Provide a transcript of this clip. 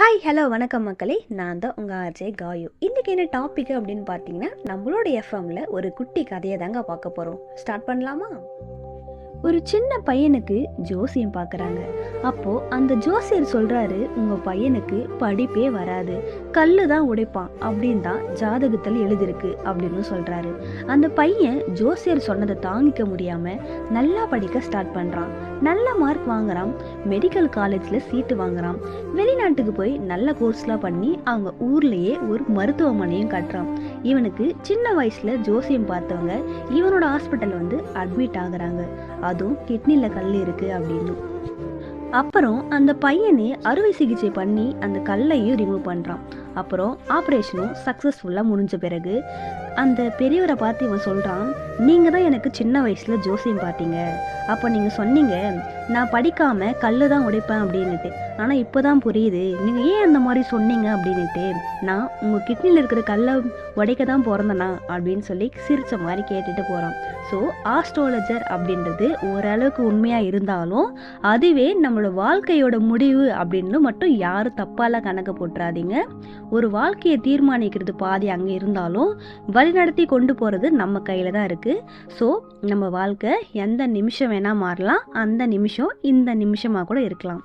Hi hello வணக்கம் மக்களே. நான் தான் உங்கள் ஆர்ஜே காயு. இன்றைக்கி என்ன டாபிக் அப்படின்னு பார்த்தீங்கன்னா நம்மளோட எஃப்எம்மில் ஒரு குட்டி கதையை தாங்க பார்க்க போகிறோம் ஸ்டார்ட் பண்ணலாமா? ஒரு சின்ன பையனுக்கு ஜோசியம் பார்க்குறாங்க அப்போது அந்த ஜோசியர் சொல்கிறாரு உங்கள் பையனுக்கு படிப்பே வராது. கல் தான் உடைப்பான். அப்படின்னு தான் ஜாதகத்தில் எழுதிருக்கு அப்படின்னு சொல்கிறாரு அந்த பையன் ஜோசியர் சொன்னதை தாங்கிக்க முடியாமல் நல்லா படிக்க ஸ்டார்ட் பண்ணுறான் நல்ல மார்க் வாங்குறான். மெடிக்கல் காலேஜில் சீட்டு வாங்குறான். வெளிநாட்டுக்கு போய் நல்ல கோர்ஸ்லாம் பண்ணி அவங்க ஊர்லேயே ஒரு மருத்துவமனையும் கட்டுறான். இவனுக்கு சின்ன வயசில் ஜோசியம் பார்த்தவங்க இவனோட ஹாஸ்பிட்டல் வந்து அட்மிட் ஆகுறாங்க. அதுவும் கிட்னியில் கல் இருக்குது அப்படின்னு. அப்புறம் அந்த பையனே அறுவை சிகிச்சை பண்ணி அந்த கல்லையும் ரிமூவ் பண்ணுறான் அப்புறம் ஆப்ரேஷனும் சக்ஸஸ்ஃபுல்லாக முடிஞ்ச பிறகு அந்த பெரியவரை பார்த்து இவன் சொல்கிறான் நீங்கள் தான் எனக்கு சின்ன வயசில் ஜோசியம் பார்த்தீங்க. அப்போ நீங்கள் சொன்னீங்க நான் படிக்காமல் கல் தான் உடைப்பேன் அப்படின்னுட்டு. ஆனால் இப்போ தான் புரியுது. நீங்கள் ஏன் அந்த மாதிரி சொன்னீங்க? அப்படின்னுட்டு நான் உங்கள் கிட்னியில் இருக்கிற கல்லை உடைக்க தான் பிறந்தனா? அப்படின்னு சொல்லி சிரித்த மாதிரி கேட்டுட்டு போகிறான் ஸோ ஆஸ்ட்ராலஜர் அப்படின்றது ஓரளவுக்கு உண்மையாக இருந்தாலும் அதுவே நம்மளோட வாழ்க்கையோட முடிவு அப்படின்னு மட்டும் யாரும் தப்பாலாம் கணக்கு போட்டுறாதீங்க. ஒரு வாழ்க்கையை தீர்மானிக்கிறது பாதி அங்கே இருந்தாலும் வழிநடத்தி கொண்டு போகிறது நம்ம கையில் தான் இருக்குது ஸோ நம்ம வாழ்க்கை எந்த நிமிஷம் வேணால் மாறலாம் அந்த நிமிஷம் இந்த நிமிஷமாக கூட இருக்கலாம்.